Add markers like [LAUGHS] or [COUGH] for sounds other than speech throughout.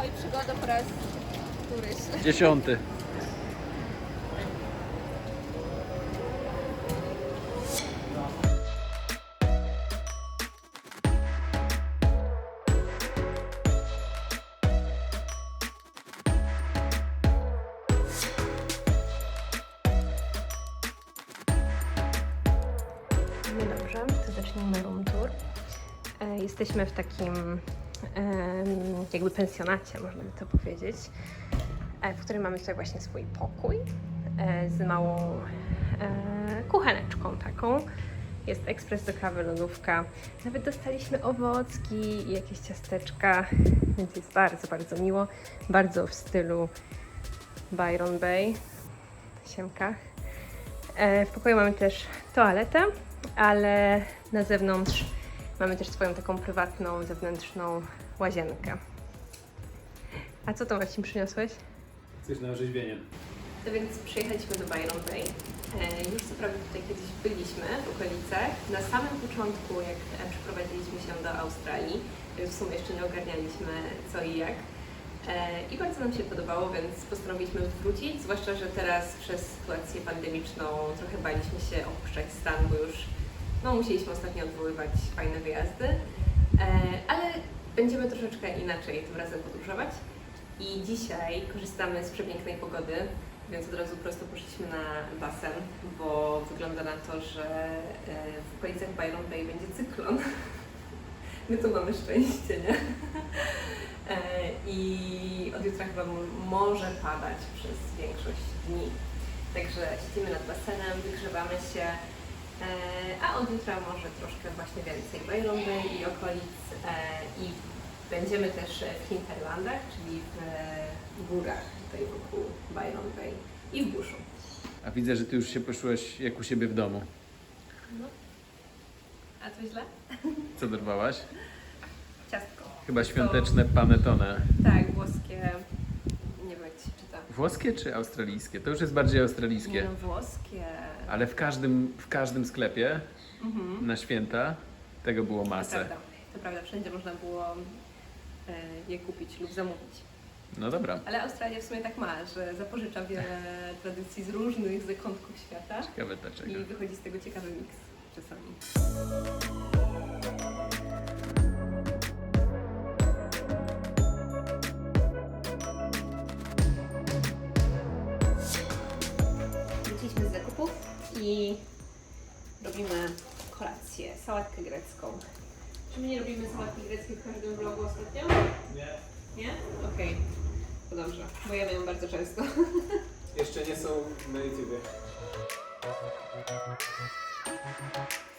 Ahoj przygoda po raz któryś. Dziesiąty. No dobrze, to zacznijmy room tour. E, Jesteśmy w takim jakby pensjonacie, można by to powiedzieć, e, w którym mamy tutaj właśnie swój pokój e, z małą e, kucheneczką taką. Jest ekspres do kawy, lodówka. Nawet dostaliśmy owocki i jakieś ciasteczka, więc jest bardzo, bardzo miło. Bardzo w stylu Byron Bay. Siemka. W pokoju mamy też toaletę, ale na zewnątrz mamy też swoją taką prywatną, zewnętrzną łazienkę. A co to Marcin przyniosłeś? Coś na orzeźwienie. No więc przyjechaliśmy do Byron Bay. E, Już co prawda tutaj kiedyś byliśmy w okolicach. Na samym początku, jak e, przeprowadziliśmy się do Australii, więc w sumie jeszcze nie ogarnialiśmy co i jak. E, I bardzo nam się podobało, więc postanowiliśmy wrócić, zwłaszcza, że teraz przez sytuację pandemiczną trochę baliśmy się opuszczać stan, bo już no, musieliśmy ostatnio odwoływać fajne wyjazdy. E, Ale będziemy troszeczkę inaczej tym razem podróżować. I dzisiaj korzystamy z przepięknej pogody, więc od razu prosto poszliśmy na basen, bo wygląda na to, że e, w okolicach Byron Bay będzie cyklon. [LAUGHS] My tu mamy szczęście, nie? E, I od jutra chyba może padać przez większość dni. Także siedzimy nad basenem, wygrzewamy się, a od jutra może troszkę właśnie więcej Bay i okolic e, i będziemy też w Hinterlandach, czyli w e, górach tutaj wokół Byron Bay i w buszu. A widzę, że ty już się poczułeś jak u siebie w domu. A coś źle? [LAUGHS] Co dorwałaś? Ciastko. Chyba świąteczne panettone. Tak, włoskie, nie wiem jak to się czyta. Włoskie czy australijskie? To już jest bardziej australijskie. Nie, no, włoskie. Ale w każdym, w każdym sklepie Mhm. na święta tego było To masę. prawda, to prawda, wszędzie można było e, je kupić lub zamówić. No dobra, Ale Australia w sumie tak ma, że zapożycza wiele [LAUGHS] tradycji z różnych zakątków świata ciekawe dlaczego. i wychodzi z tego ciekawy miks czasami. Wróciliśmy z zakupów i robimy kolację, sałatkę grecką. Czy my nie robimy sałatki greckiej w każdym vlogu ostatnio? Nie. Nie? Okej. To dobrze, bo ja ją bardzo często. [LAUGHS] Jeszcze nie są na YouTubie.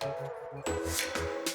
Tak,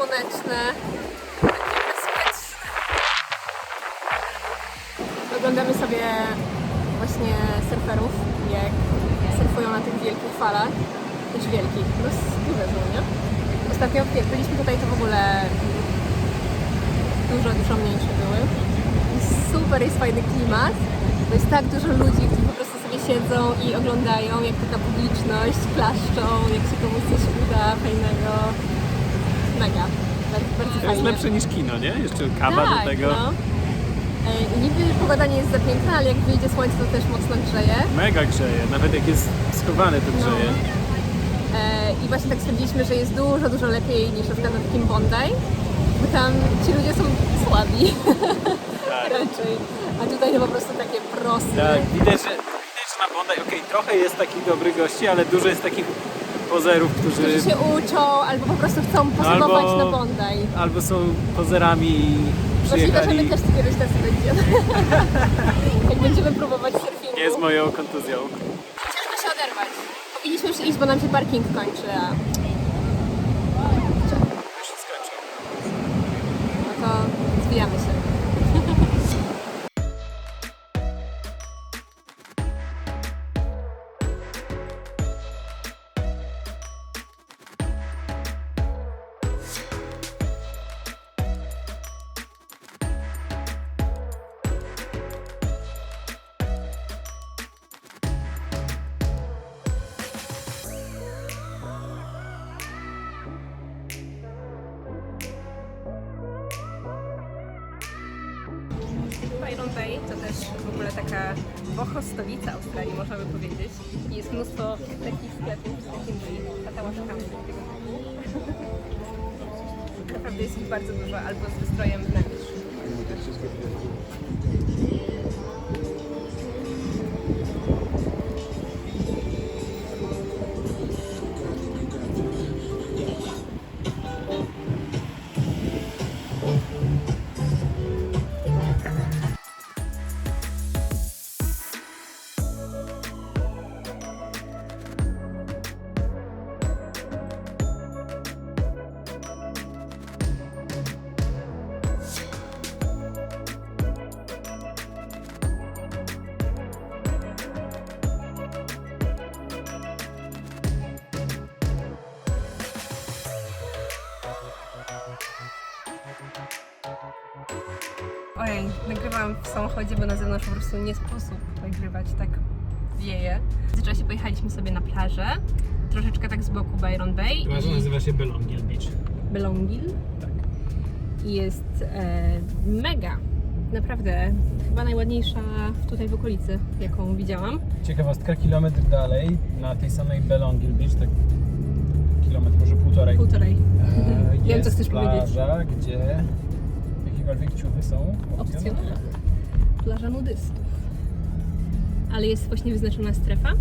słoneczne, takie. Oglądamy sobie właśnie surferów, jak surfują na tych wielkich falach. Też wielkich, no duże są, nie? Ostatnio jak byliśmy tutaj, to w ogóle dużo, dużo mniejsze były. Super jest fajny klimat, bo jest tak dużo ludzi, którzy po prostu sobie siedzą i oglądają, jak taka publiczność, klaszczą, jak się komuś coś uda fajnego. Mega. Bardzo, bardzo To jest fajnie. lepsze niż kino, nie? Jeszcze kawa tak, do tego. No. E, niby pogoda nie jest za piękna, ale jak wyjdzie słońce, to też mocno grzeje. Mega grzeje, nawet jak jest schowane to grzeje. E, I właśnie tak stwierdziliśmy, że jest dużo, dużo lepiej niż na przykład na takim Bondi, bo tam ci ludzie są słabi Tak. [LAUGHS] raczej. A tutaj to po prostu takie proste. Tak, widać, że, widać, że na Bondi, okej, trochę jest takich dobrych gości, ale dużo jest takich pozerów, którzy Którzy się uczą albo po prostu chcą pozobować Albo- na Bondi. albo są pozerami i Możliwe, że my przyjechali też kiedyś tacy będziemy. [LAUGHS] Jak będziemy próbować surfingu. nie z moją kontuzją. Ciężko się oderwać. Powinniśmy już iść, bo nam się parking kończy, a Już się skończył. no to zwijamy się. Byron Bay to też w ogóle taka boho stolica Australii, można by powiedzieć. Jest mnóstwo takich sklepów z takimi typu. Naprawdę jest ich bardzo dużo, albo z wystrojem wnętrz. Ojej, nagrywałam w samochodzie, bo na zewnątrz po prostu nie sposób nagrywać, tak wieje. W międzyczasie pojechaliśmy sobie na plażę, troszeczkę tak z boku Byron Bay. Plaża i- nazywa się Belongil Beach. Belongil. Tak. I jest e, mega. Naprawdę, chyba najładniejsza tutaj w okolicy, jaką widziałam. Ciekawostka, kilometr dalej, na tej samej Belongil Beach, tak kilometr, może półtorej, Półtorej. e, [LAUGHS] Wiem, jest co chcesz powiedzieć. plaża, gdzie jakiekolwiek ciuchy są Opcjonalne. Plaża nudystów. Ale jest właśnie wyznaczona strefa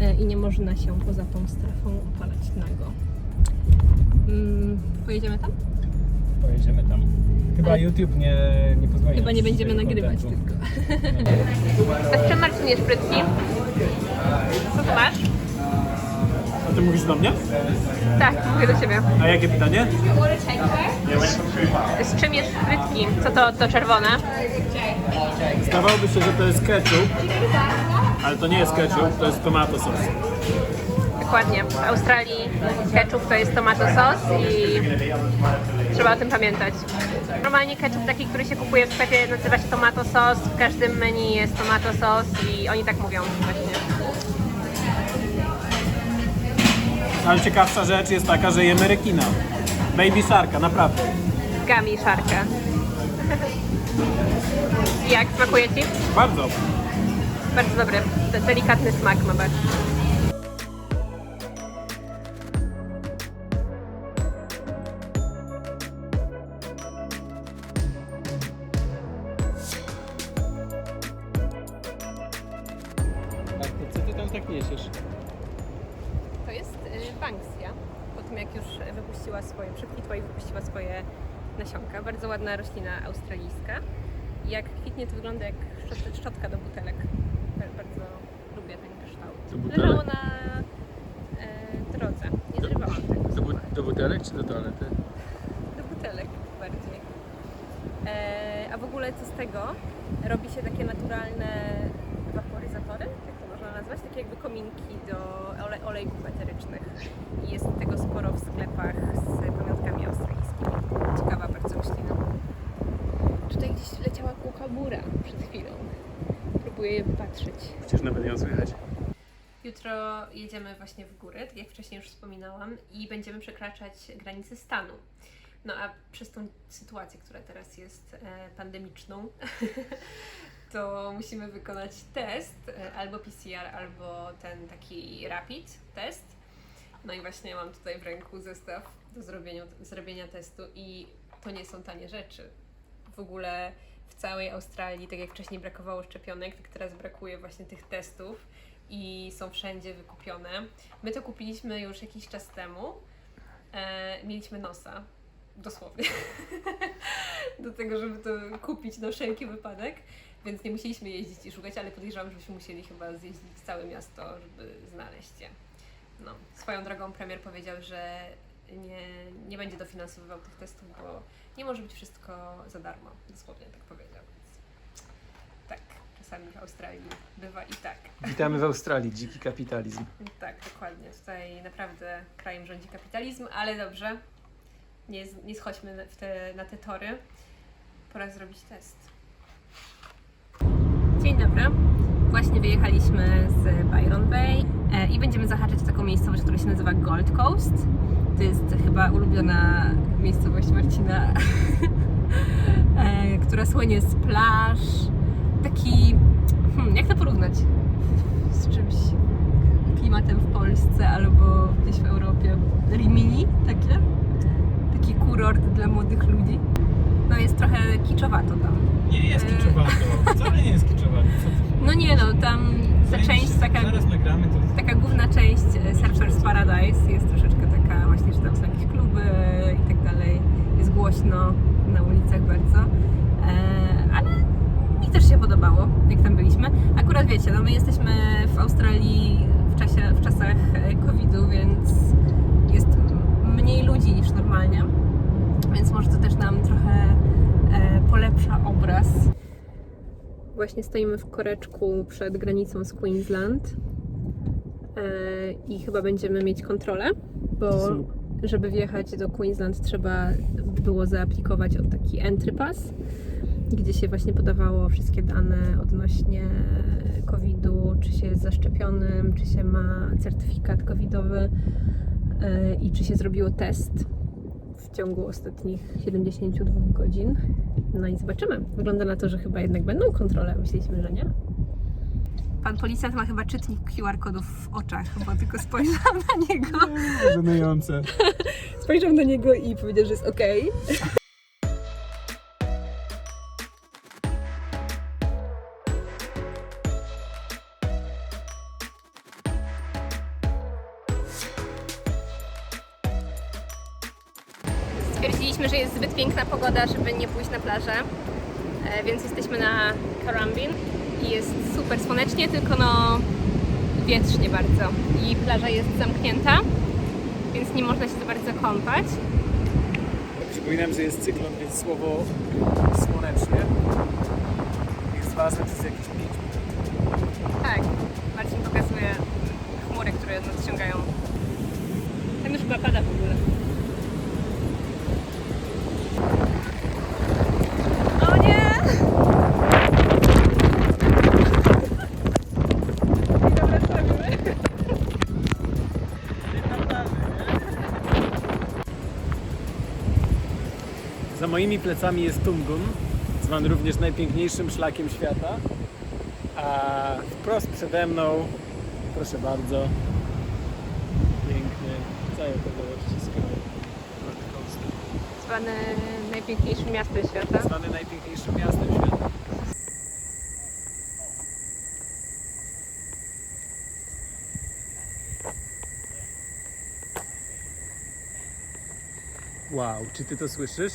e, i nie można się poza tą strefą opalać nago. Mm, pojedziemy tam? Pojedziemy tam. Chyba Ale- YouTube nie, nie pozwoli Chyba nie będziemy nagrywać kontentu. tylko. A z czym Marcinie szprytki? Co tu masz? Ty mówisz do mnie? Tak, mówię do Ciebie. A jakie pytanie? Z czym jest frytki? Co to, to czerwone? Zdawałoby się, że to jest ketchup, ale to nie jest ketchup, to jest tomato sos. Dokładnie. W Australii ketchup to jest tomato sos i trzeba o tym pamiętać. Normalnie ketchup taki, który się kupuje w sklepie nazywa się tomato sos. W każdym menu jest tomato sos i oni tak mówią właśnie. Ale ciekawsza rzecz jest taka, że jemy rekina. Baby Sharka, naprawdę. Gami szarkę. Jak smakuje Ci? Bardzo. Bardzo dobry. De- Delikatny smak ma bardzo. Nasionka. Bardzo ładna roślina australijska. Jak kwitnie, to wygląda jak szczot- szczotka do butelek. Ba- Bardzo lubię ten kształt. Do butelek? Leżało na e, drodze. Nie zrywałam tego. Do, słuchaj. do butelek czy do toalety? Do butelek bardziej. E, a w ogóle co z tego? Robi się takie naturalne waporyzatory, jak to można nazwać? Takie jakby kominki do ole, olejków eterycznych. I jest tego sporo w sklepach z pamiątkami australijskimi. Ciekawa bardzo roślina. Tutaj gdzieś leciała kukabura przed chwilą. Próbuję je patrzeć. Przecież nawet ją słychać. Jutro jedziemy właśnie w góry, tak jak wcześniej już wspominałam, i będziemy przekraczać granice stanu. No a przez tą sytuację, która teraz jest e, pandemiczną, [LAUGHS] to musimy wykonać test, e, albo PCR, albo ten taki rapid test. No i właśnie mam tutaj w ręku zestaw do zrobienia, zrobienia testu i to nie są tanie rzeczy. W ogóle w całej Australii, tak jak wcześniej brakowało szczepionek, tak teraz brakuje właśnie tych testów i są wszędzie wykupione. My to kupiliśmy już jakiś czas temu. E, mieliśmy nosa, dosłownie, [LAUGHS] do tego, żeby to kupić na wszelki wypadek, więc nie musieliśmy jeździć i szukać, ale podejrzewam, żebyśmy musieli chyba zjeździć całe miasto, żeby znaleźć je. No, swoją drogą premier powiedział, że nie, nie będzie dofinansowywał tych testów, bo nie może być wszystko za darmo. Dosłownie tak powiedział. Więc tak, czasami w Australii bywa i tak. Witamy w Australii, dziki kapitalizm. Tak, dokładnie. Tutaj naprawdę krajem rządzi kapitalizm, ale dobrze. Nie, nie schodźmy te, na te tory. Pora zrobić test. Dzień dobry. Właśnie wyjechaliśmy z Byron Bay e, i będziemy zahaczyć w taką miejscowość, która się nazywa Gold Coast. To jest chyba ulubiona miejscowość Marcina, [LAUGHS] e, która słynie z plaż. Taki, hmm, jak to porównać? Z czymś klimatem w Polsce albo gdzieś w Europie. Rimini takie? Taki kurort dla młodych ludzi. No jest trochę kiczowato tam. Nie jest Eee. kiczowato, wcale nie jest [LAUGHS] kiczowato. No nie no, tam ta część taka Zaraz nagramy to. taka główna część e, Surfers Paradise jest że tam są jakieś kluby i tak dalej. Jest głośno na ulicach bardzo. E, ale mi też się podobało, jak tam byliśmy. Akurat wiecie, no my jesteśmy w Australii w, czasie, w czasach e, COVID-u, więc jest mniej ludzi niż normalnie. Więc może to też nam trochę e, polepsza obraz. Właśnie stoimy w koreczku przed granicą z Queensland e, i chyba będziemy mieć kontrolę, bo żeby wjechać do Queensland trzeba było zaaplikować o taki entry pass, gdzie się właśnie podawało wszystkie dane odnośnie COVID-u, czy się jest zaszczepionym, czy się ma certyfikat covidowy e, i czy się zrobiło test w ciągu ostatnich 72 godzin. No i zobaczymy. Wygląda na to, że chyba jednak będą kontrole. Myśleliśmy, że nie. Pan policjant ma chyba czytnik QR kodów w oczach, bo tylko spojrzał na niego. Żenujące. Spojrzał na niego i powiedział, że jest ok. Stwierdziliśmy, że jest zbyt piękna pogoda, żeby nie pójść na plażę, e, więc jesteśmy na Karambin i jest super słonecznie, tylko no wietrznie bardzo i plaża jest zamknięta, więc nie można się za bardzo kąpać. Przypominam, że jest cyklon, więc słowo słonecznie jest ważne przez jakieś 5 minut. Tak, Marcin pokazuje chmury, które nadciągają. Tam już chyba pada w ogóle. Moimi plecami jest Tungun, zwany również najpiękniejszym szlakiem świata. A wprost przede mną, proszę bardzo, piękny, ściskały Gold Coast, Zwane najpiękniejszym miastem świata. zwany najpiękniejszym miastem świata. Wow, czy ty to słyszysz?